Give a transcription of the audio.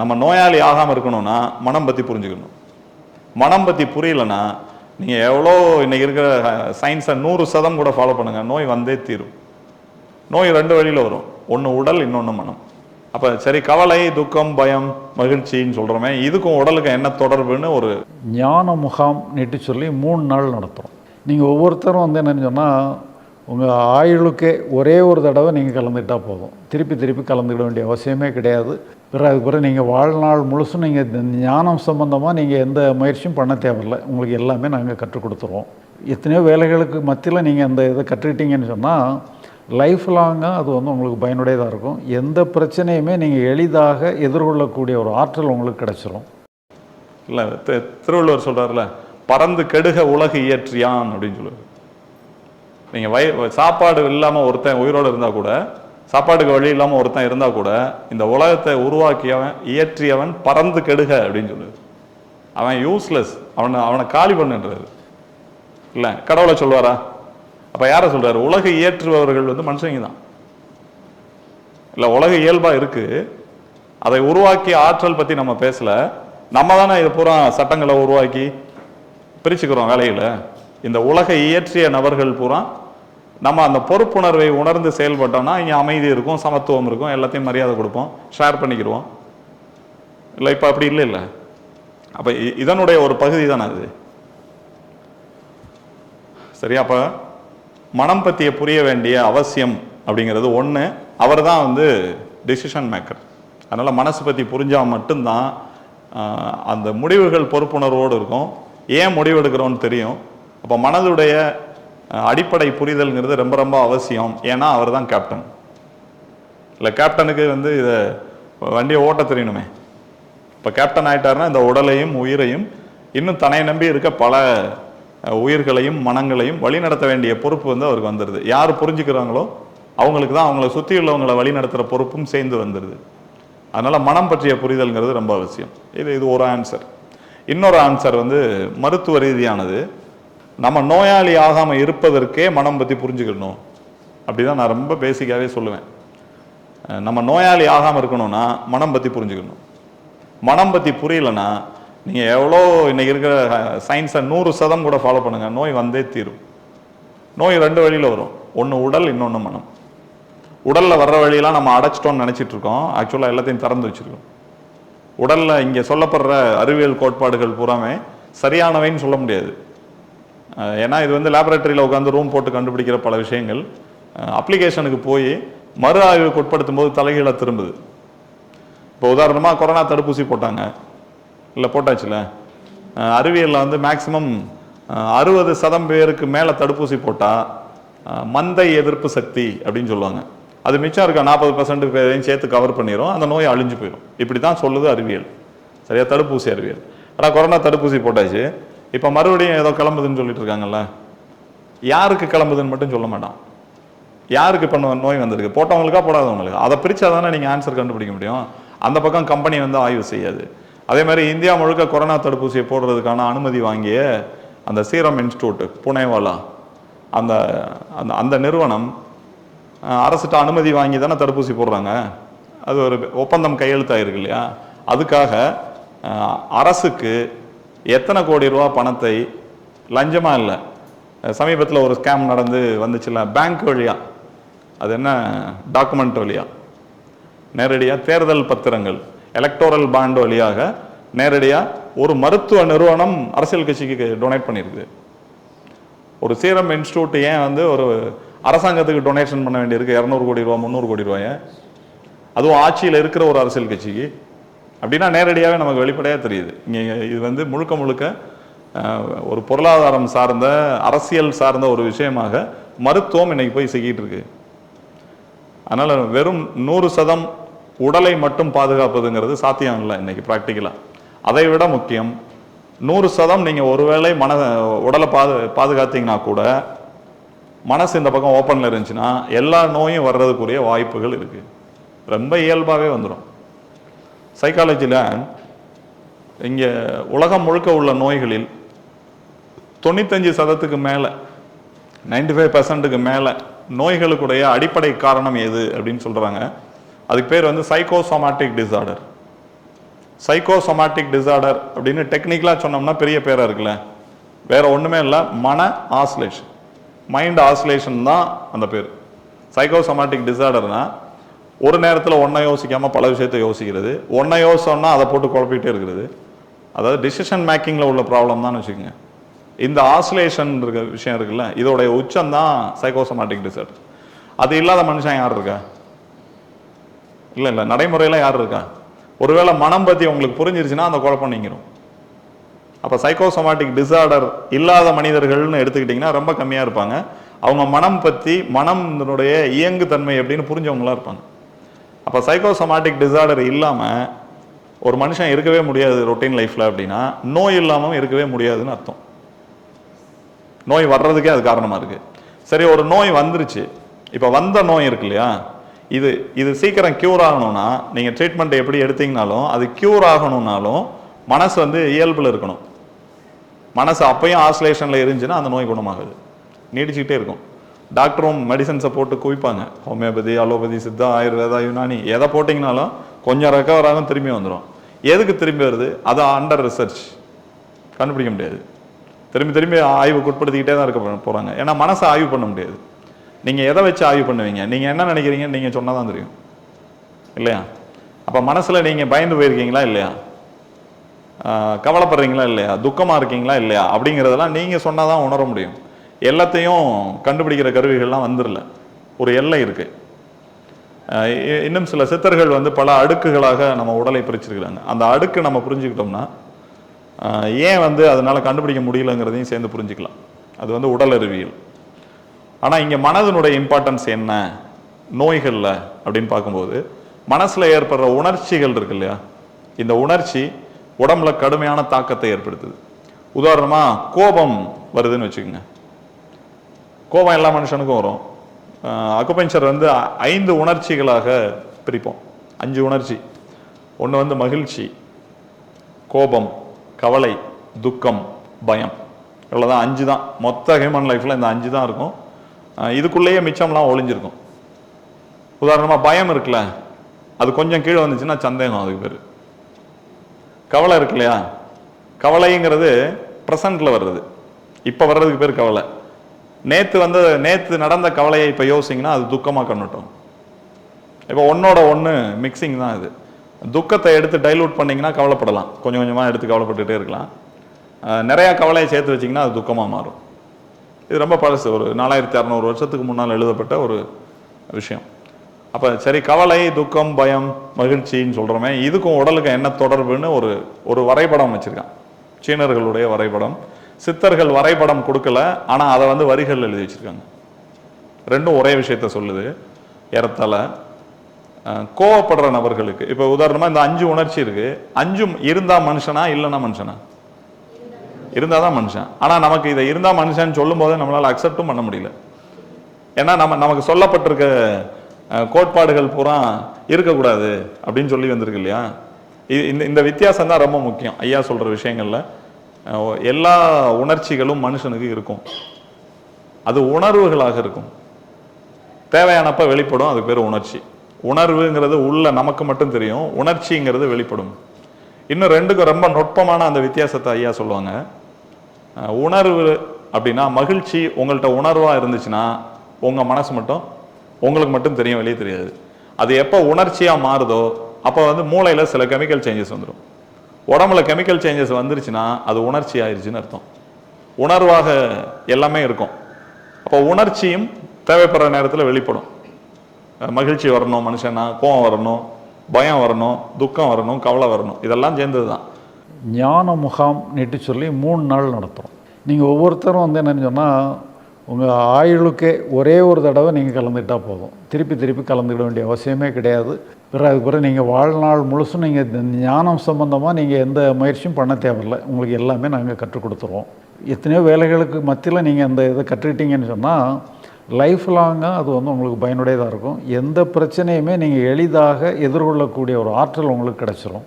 நம்ம நோயாளி ஆகாமல் இருக்கணும்னா மனம் பற்றி புரிஞ்சுக்கணும். மனம் பற்றி புரியலன்னா நீங்கள் எவ்வளோ இன்னைக்கு இருக்கிற சயின்ஸை நூறு சதம் கூட ஃபாலோ பண்ணுங்கள் நோய் வந்தே தீரும். நோய் ரெண்டு வழியில் வரும். ஒன்று உடல் இன்னொன்று மனம். அப்போ சரி கவலை துக்கம் பயம் மகிழ்ச்சின்னு சொல்கிறோமே இதுக்கும் உடலுக்கும் என்ன தொடர்புன்னு ஒரு ஞான முகாம் நெட்டு சொல்லி மூணு நாள் நடத்துகிறோம் நீங்கள் ஒவ்வொருத்தரும் வந்து என்னன்னு சொன்னால் உங்கள் ஆயுளுக்கே ஒரே ஒரு தடவை நீங்கள் கலந்துக்கிட்டால் போதும். திருப்பி திருப்பி கலந்துக்கிட வேண்டிய அவசியமே கிடையாது. பிறகு அதுக்கு பிறகு நீங்கள் வாழ்நாள் முழுசும் நீங்கள் ஞானம் சம்மந்தமாக நீங்கள் எந்த முயற்சியும் பண்ண தேவையில்லை. உங்களுக்கு எல்லாமே நாங்கள் கற்றுக் கொடுத்துருவோம். எத்தனையோ வேலைகளுக்கு மத்தியில் நீங்கள் அந்த இதை கற்றுக்கிட்டீங்கன்னு சொன்னால் லைஃப் லாங்காக அது வந்து உங்களுக்கு பயனுடையதாக இருக்கும். எந்த பிரச்சனையுமே நீங்கள் எளிதாக எதிர்கொள்ளக்கூடிய ஒரு ஆற்றல் உங்களுக்கு கிடச்சிரும். இல்லை திருவள்ளுவர் சொல்கிறார்ல பறந்து கெடுக உலகு இயற்றியான் அப்படின்னு சொல்லுவார். நீங்கள் வய சாப்பாடு இல்லாமல் ஒருத்தன் உயிரோடு இருந்தால் கூட சாப்பாட்டுக்கு வழி இல்லாமல் ஒருத்தன் இருந்தால் கூட இந்த உலகத்தை உருவாக்கியவன் இயற்றியவன் பறந்து கெடுக அப்படின்னு சொல்லுவார் அவன் யூஸ்லெஸ் அவனை அவனை காலி பண்ணுன்றாரு இல்லை கடவுளை சொல்வாரா? அப்போ யாரை சொல்கிறார் உலக இயற்றுபவர்கள் வந்து மனுஷங்க தான். இல்லை உலக இயல்பாக இருக்குது அதை உருவாக்கிய ஆற்றல் பற்றி நம்ம பேசலை. நம்ம தானே இது பூரா சட்டங்களை உருவாக்கி பிரிச்சுக்கிறோம் வேலையில். இந்த உலகை இயற்றிய நபர்கள் பூரா நம்ம அந்த பொறுப்புணர்வை உணர்ந்து செயல்பட்டோம்னா இங்கே அமைதி இருக்கும் சமத்துவம் இருக்கும் எல்லாத்தையும் மரியாதை கொடுப்போம் ஷேர் பண்ணிக்கிடுவோம். இல்லை இப்போ அப்படி இல்லை இல்லை. அப்போ இதனுடைய ஒரு பகுதி தானே அது. சரி அப்போ மனம் பற்றிய புரிய வேண்டிய அவசியம் அப்படிங்கிறது ஒன்று அவர் தான் வந்து டிசிஷன் மேக்கர் அதனால் மனசு பற்றி புரிஞ்சால் மட்டும்தான் அந்த முடிவுகள் பொறுப்புணர்வோடு இருக்கும். ஏன் முடிவு எடுக்கிறோன்னு தெரியும். அப்போ மனதுடைய அடிப்படை புரிதல்ங்கிறது ரொம்ப ரொம்ப அவசியம். ஏன்னா அவர் தான் கேப்டன் இல்லை கேப்டனுக்கு வந்து இதை வண்டியை ஓட்ட தெரியணுமே. இப்போ கேப்டன் ஆகிட்டாருன்னா இந்த உடலையும் உயிரையும் இன்னும் தன்னை நம்பி இருக்க பல உயிர்களையும் மனங்களையும் வழிநடத்த வேண்டிய பொறுப்பு வந்து அவருக்கு வந்துடுது யார் புரிஞ்சுக்கிறாங்களோ அவங்களுக்கு தான் அவங்கள சுற்றி உள்ளவங்களை வழிநடத்துகிற பொறுப்பும் சேர்ந்து வந்துடுது அதனால் மனம் பற்றிய புரிதல்ங்கிறது ரொம்ப அவசியம். இது இது ஒரு ஆன்சர் இன்னொரு ஆன்சர் வந்து மருத்துவ ரீதியானது. நம்ம நோயாளி ஆகாமல் இருப்பதற்கே மனம் பற்றி புரிஞ்சுக்கணும். அப்படிதான் நான் ரொம்ப பேசிக்காகவே சொல்லுவேன். நம்ம நோயாளி ஆகாமல் இருக்கணும்னா மனம் பற்றி புரிஞ்சுக்கணும். மனம் பற்றி புரியலன்னா நீங்கள் எவ்வளோ இன்னைக்கு இருக்கிற சயின்ஸை நூறு சதம் கூட ஃபாலோ பண்ணுங்கள் நோய் வந்தே தீரும். நோய் ரெண்டு வழியில் வரும். ஒன்று உடல் இன்னொன்று மனம். உடலில் வர்ற வழியெல்லாம் நம்ம அடைச்சிட்டோம்னு நினச்சிட்டு இருக்கோம். ஆக்சுவலாக எல்லாத்தையும் திறந்து வச்சிருக்கோம். உடலில் இங்கே சொல்லப்படுற அறிவியல் கோட்பாடுகள் பூராமே சரியானவைன்னு சொல்ல முடியாது. ஏன்னா இது வந்து லேபரேட்டரியில் உட்காந்து ரூம் போட்டு கண்டுபிடிக்கிற பல விஷயங்கள். அப்ளிகேஷனுக்கு போய் மறு ஆய்வுக்கு உட்படுத்தும் போது தலைகீழ திரும்புது. இப்போ உதாரணமாக கொரோனா தடுப்பூசி போட்டாங்க. இல்லை போட்டாச்சுல? அறிவியலில் வந்து மேக்சிமம் அறுபது சதம் பேருக்கு மேலே தடுப்பூசி போட்டால் மந்தை எதிர்ப்பு சக்தி அப்படின்னு சொல்லுவாங்க. அது மிச்சம் இருக்க நாற்பது பர்சன்ட் பேரையும் சேர்த்து கவர் பண்ணிடும் அந்த நோய் அழிஞ்சு போயிடும் இப்படி தான் சொல்லுது அறிவியல். சரியா? தடுப்பூசி அறிவியல். ஆனால் கொரோனா தடுப்பூசி போட்டாச்சு. இப்போ மறுபடியும் ஏதோ கிளம்புதுன்னு சொல்லிட்டு இருக்காங்கல்ல? யாருக்கு கிளம்புதுன்னு மட்டும் சொல்ல மாட்டான். யாருக்கு இப்போ நோய் வந்திருக்கு? போட்டவங்களுக்கா போடாதவங்களுக்கு? அதை பிரித்தா தானே நீங்கள் ஆன்சர் கண்டுபிடிக்க முடியும். அந்த பக்கம் கம்பெனி வந்து ஆய்வு செய்யாது. அதே மாதிரி இந்தியா முழுக்க கொரோனா தடுப்பூசியை போடுறதுக்கான அனுமதி வாங்கிய அந்த சீரம் இன்ஸ்டியூட் புனேவாலா அந்த அந்த அந்த நிறுவனம் அரசுகிட்ட அரசுட்ட அனுமதி வாங்கி தானே தடுப்பூசி போடுறாங்க. அது ஒரு ஒப்பந்தம் கையெழுத்தாயிருக்கு இல்லையா? அதுக்காக அரசுக்கு எத்தனை கோடி ரூபா பணத்தை லஞ்சமாக இல்லை? சமீபத்தில் ஒரு ஸ்கேம் நடந்து வந்துச்சுல பேங்க் வழியா. அது என்ன? டாக்குமெண்ட் வழியா. நேரடியாக தேர்தல் பத்திரங்கள் எலக்டோரல் பாண்ட் வழியாக நேரடியாக ஒரு மருத்துவ நிறுவனம் அரசியல் கட்சிக்கு டொனேட் பண்ணியிருக்கு ஒரு சீரம் இன்ஸ்டியூட் ஏன் வந்து ஒரு அரசாங்கத்துக்கு டொனேஷன் பண்ண வேண்டியிருக்கு? இரநூறு கோடி ரூபா முந்நூறு கோடி ரூபாய? அதுவும் ஆட்சியில் இருக்கிற ஒரு அரசியல் கட்சிக்கு. அப்படின்னா நேரடியாகவே நமக்கு வெளிப்படையாக தெரியுது. இங்கே இது வந்து முழுக்க முழுக்க ஒரு பொருளாதாரம் சார்ந்த அரசியல் சார்ந்த ஒரு விஷயமாக மருத்துவம் இன்னைக்கு போய் சிக்கிட்டு இருக்கு. அதனால் வெறும் நூறு சதம் உடலை மட்டும் பாதுகாப்பதுங்கிறது சாத்தியம் இல்லை இன்னைக்கு ப்ராக்டிக்கலாக அதை விட முக்கியம் நூறு சதம் நீங்கள் ஒருவேளை மன உடலை பாது பாதுகாத்தீங்கன்னா கூட மனசு இந்த பக்கம் ஓப்பனில் இருந்துச்சுன்னா எல்லா நோயும் வர்றதுக்குரிய வாய்ப்புகள் இருக்குது ரொம்ப இயல்பாகவே வந்துடும் சைக்காலஜியில் இங்கே உலகம் முழுக்க உள்ள நோய்களில் தொண்ணூத்தஞ்சு சதத்துக்கு மேலே நைன்டி ஃபைவ் பர்சன்ட்டுக்கு மேலே நோய்களுக்குடைய அடிப்படை காரணம் எது அப்படின்னு சொல்கிறாங்க அதுக்கு பேர் வந்து சைக்கோசோமாட்டிக் டிசார்டர் சைக்கோசொமாட்டிக் டிசார்டர் அப்படின்னு டெக்னிக்கலாக சொன்னோம்னா பெரிய பேராக இருக்குல்ல. வேறு ஒன்றுமே இல்லை மன ஆஸ்லேஷன் மைண்ட் ஆஸ்லேஷன் தான் அந்த பேர். சைக்கோசொமாட்டிக் டிசார்டர்னால் ஒரு நேரத்தில் ஒன்றை யோசிக்காமல் பல விஷயத்தை யோசிக்கிறது. ஒன்றை யோசிச்சோம்னா அதை போட்டு குழப்பிகிட்டே இருக்கிறது. அதாவது டிசிஷன் மேக்கிங்கில் உள்ள ப்ராப்ளம் தான் வச்சுக்கோங்க. இந்த ஆசிலேஷன் இருக்க விஷயம் இருக்குல்ல இதோடைய உச்சம் தான் சைக்கோசொமாட்டிக் டிசார்டர் அது இல்லாத மனுஷன் யார் இருக்கா? இல்லை இல்லை நடைமுறையில் யார் இருக்கா? ஒருவேளை மனம் பற்றி உங்களுக்கு புரிஞ்சிருச்சுன்னா அந்த குழப்பம் நீங்கிடும் அப்போ சைக்கோசொமாட்டிக் டிசார்டர் இல்லாத மனிதர்கள்னு எடுத்துக்கிட்டிங்கன்னா ரொம்ப கம்மியாக இருப்பாங்க. அவங்க மனம் பற்றி மனம்னுடைய இயங்கு தன்மை எப்படின்னு புரிஞ்சவங்களா இருப்பாங்க. அப்போ சைக்கோசொமாட்டிக் டிசார்டர் இல்லாமல் ஒரு மனுஷன் இருக்கவே முடியாது ரொட்டீன் லைஃப்பில் அப்படின்னா நோய் இல்லாமல் இருக்கவே முடியாதுன்னு அர்த்தம். நோய் வர்றதுக்கே அது காரணமாக இருக்குது சரி ஒரு நோய் வந்துருச்சு. இப்போ வந்த நோய் இருக்கு இல்லையா? இது இது சீக்கிரம் க்யூர் ஆகணும்னா நீங்கள் ட்ரீட்மெண்ட் எப்படி எடுத்தீங்கனாலும் அது க்யூர் ஆகணும்னாலும் மனசு வந்து இயல்பில் இருக்கணும். மனசு அப்பயும் ஆசோலேஷனில் இருந்துச்சுன்னா அந்த நோய் குணமாகுது. நீடிச்சுக்கிட்டே இருக்கும். டாக்டரும் மெடிசன்ஸை போட்டு குவிப்பாங்க. ஹோமியோபதி அலோபதி சித்தா ஆயுர்வேதா யுனானி எதை போட்டிங்கனாலும் கொஞ்சம் ரெக்கவர் ஆகும் திரும்பி வந்துடும் எதுக்கு திரும்பி வருது? அது அண்டர் ரிசர்ச் கண்டுபிடிக்க முடியாது. திரும்பி திரும்பி ஆய்வுக்கு உட்படுத்திக்கிட்டே தான் இருக்க போகிறாங்க ஏன்னா மனசை ஆய்வு பண்ண முடியாது. நீங்கள் எதை வச்சு ஆய்வு பண்ணுவீங்க? நீங்கள் என்ன நினைக்கிறீங்க? சொன்னால் தான் தெரியும். இல்லையா? அப்போ மனசில் நீங்கள் பயந்து போயிருக்கீங்களா? இல்லையா? கவலைப்படுறீங்களா? இல்லையா? துக்கமாக இருக்கீங்களா? இல்லையா? அப்படிங்கிறதெல்லாம் நீங்கள் சொன்னால் தான் உணர முடியும். எல்லாத்தையும் கண்டுபிடிக்கிற கருவிகள்லாம் வந்துடல ஒரு எல்லை இருக்குது இன்னும் சில சித்தர்கள் வந்து பல அடுக்குகளாக நம்ம உடலை பிரிச்சிருக்கிறாங்க. அந்த அடுக்கு நம்ம புரிஞ்சுக்கிட்டோம்னா ஏன் வந்து அதனால் கண்டுபிடிக்க முடியலங்கிறதையும் சேர்ந்து புரிஞ்சுக்கலாம். அது வந்து உடல் அறிவியல். ஆனால் இங்கே மனதினுடைய இம்பார்ட்டன்ஸ் என்ன? நோய்களில் அப்படின்னு பார்க்கும்போது மனசில் ஏற்படுற உணர்ச்சிகள் இருக்கு இல்லையா? இந்த உணர்ச்சி உடம்புல கடுமையான தாக்கத்தை ஏற்படுத்துது. உதாரணமாக கோபம் வருதுன்னு வச்சுக்கோங்க. கோபம் எல்லா மனுஷனுக்கும் வரும். அக்குபெஞ்சர் வந்து ஐந்து உணர்ச்சிகளாக பிரிப்போம். அஞ்சு உணர்ச்சி. ஒன்று வந்து மகிழ்ச்சி கோபம் கவலை துக்கம் பயம். இவ்வளோதான் அஞ்சு தான் மொத்த ஹியூமன் லைஃப்பில் இந்த அஞ்சு தான் இருக்கும் இதுக்குள்ளேயே மிச்சம்லாம் ஒளிஞ்சிருக்கும். உதாரணமாக பயம் இருக்குல்ல? அது கொஞ்சம் கீழே வந்துச்சுன்னா சந்தேகம் அதுக்கு பேர். கவலை இருக்கு இல்லையா? கவலைங்கிறது ப்ரெசண்டில் வர்றது. இப்போ வர்றதுக்கு பேர் கவலை. நேற்று வந்து நேற்று நடந்த கவலையை இப்போ யோசிங்கன்னா அது துக்கமாக கண்ணட்டும். இப்போ ஒன்னோட ஒன்று மிக்சிங் தான் இது. துக்கத்தை எடுத்து டைலூட் பண்ணிங்கன்னா கவலைப்படலாம். கொஞ்சம் கொஞ்சமாக எடுத்து கவலைப்பட்டுகிட்டே இருக்கலாம். நிறையா கவலையை சேர்த்து வச்சிங்கன்னா அது துக்கமாக மாறும். இது ரொம்ப பழசு. ஒரு நாலாயிரத்தி அறநூறு வருஷத்துக்கு முன்னால் எழுதப்பட்ட ஒரு விஷயம். அப்போ சரி கவலை துக்கம் பயம் மகிழ்ச்சின்னு சொல்கிறோமே இதுக்கும் உடலுக்கும் என்ன தொடர்புன்னு ஒரு ஒரு வரைபடம் வச்சுருக்கான். சீனர்களுடைய வரைபடம். சித்தர்கள் வரைபடம் கொடுக்கல ஆனால் அதை வந்து வரிகள் எழுதி வச்சுருக்காங்க. ரெண்டும் ஒரே விஷயத்த சொல்லுது. ஏறத்தால கோவப்படுற நபர்களுக்கு இப்போ உதாரணமாக இந்த அஞ்சு உணர்ச்சி இருக்குது அஞ்சும் இருந்தால் மனுஷனா இல்லைன்னா மனுஷனா? இருந்தால் தான் மனுஷன். ஆனால் நமக்கு இதை இருந்தால் மனுஷன் சொல்லும் போது நம்மளால் அக்செப்டும் பண்ண முடியல. ஏன்னா நம்ம நமக்கு சொல்லப்பட்டிருக்க கோட்பாடுகள் பூரா இருக்கக்கூடாது அப்படின்னு சொல்லி வந்திருக்கு இல்லையா? இந்த இந்த வித்தியாசம் தான் ரொம்ப முக்கியம். ஐயா சொல்கிற விஷயங்களில். எல்லா உணர்ச்சிகளும் மனுஷனுக்கு இருக்கும். அது உணர்வுகளாக இருக்கும். தேவையானப்ப வெளிப்படும் அது பேர் உணர்ச்சி. உணர்வுங்கிறது உள்ள நமக்கு மட்டும் தெரியும் உணர்ச்சிங்கிறது வெளிப்படும். இன்னும் ரெண்டுக்கும் ரொம்ப நுட்பமான அந்த வித்தியாசத்தை ஐயா சொல்லுவாங்க. உணர்வு அப்படின்னா மகிழ்ச்சி உங்கள்கிட்ட உணர்வா இருந்துச்சுன்னா உங்க மனசு மட்டும் உங்களுக்கு மட்டும் தெரியும் வெளியே தெரியாது. அது எப்போ உணர்ச்சியா மாறுதோ அப்போ வந்து மூளையில சில கெமிக்கல் சேஞ்சஸ் வந்துடும் உடம்புல கெமிக்கல் சேஞ்சஸ் வந்துருச்சுன்னா அது உணர்ச்சி ஆயிடுச்சுன்னு அர்த்தம். உணர்வாக எல்லாமே இருக்கும். அப்போ உணர்ச்சியும் தேவைப்படுற நேரத்தில் வெளிப்படும். மகிழ்ச்சி வரணும் மனுஷனா கோவம் வரணும் பயம் வரணும் துக்கம் வரணும் கவலை வரணும். இதெல்லாம் சேர்ந்தது தான் ஞான முகாம் நெட்டு சொல்லி மூணு நாள் நடத்துகிறோம் நீங்கள் ஒவ்வொருத்தரும் வந்து என்னன்னு சொன்னால் உங்கள் ஆயுளுக்கே ஒரே ஒரு தடவை நீங்கள் கலந்துக்கிட்டால் போதும். திருப்பி திருப்பி கலந்துக்கிட வேண்டிய அவசியமே கிடையாது. பிறகு அதுக்கு பிறகு நீங்கள் வாழ்நாள் முழுசும் நீங்கள் ஞானம் சம்மந்தமாக நீங்கள் எந்த முயற்சியும் பண்ண தேவையில்லை. உங்களுக்கு எல்லாமே நாங்கள் கற்றுக் கொடுத்துருவோம். எத்தனையோ வேலைகளுக்கு மத்தியில் நீங்கள் அந்த இதை கற்றுக்கிட்டீங்கன்னு சொன்னால் லைஃப் லாங்காக அது வந்து உங்களுக்கு பயனுடையதாக இருக்கும். எந்த பிரச்சனையுமே நீங்கள் எளிதாக எதிர்கொள்ளக்கூடிய ஒரு ஆற்றல் உங்களுக்கு கிடச்சிரும்.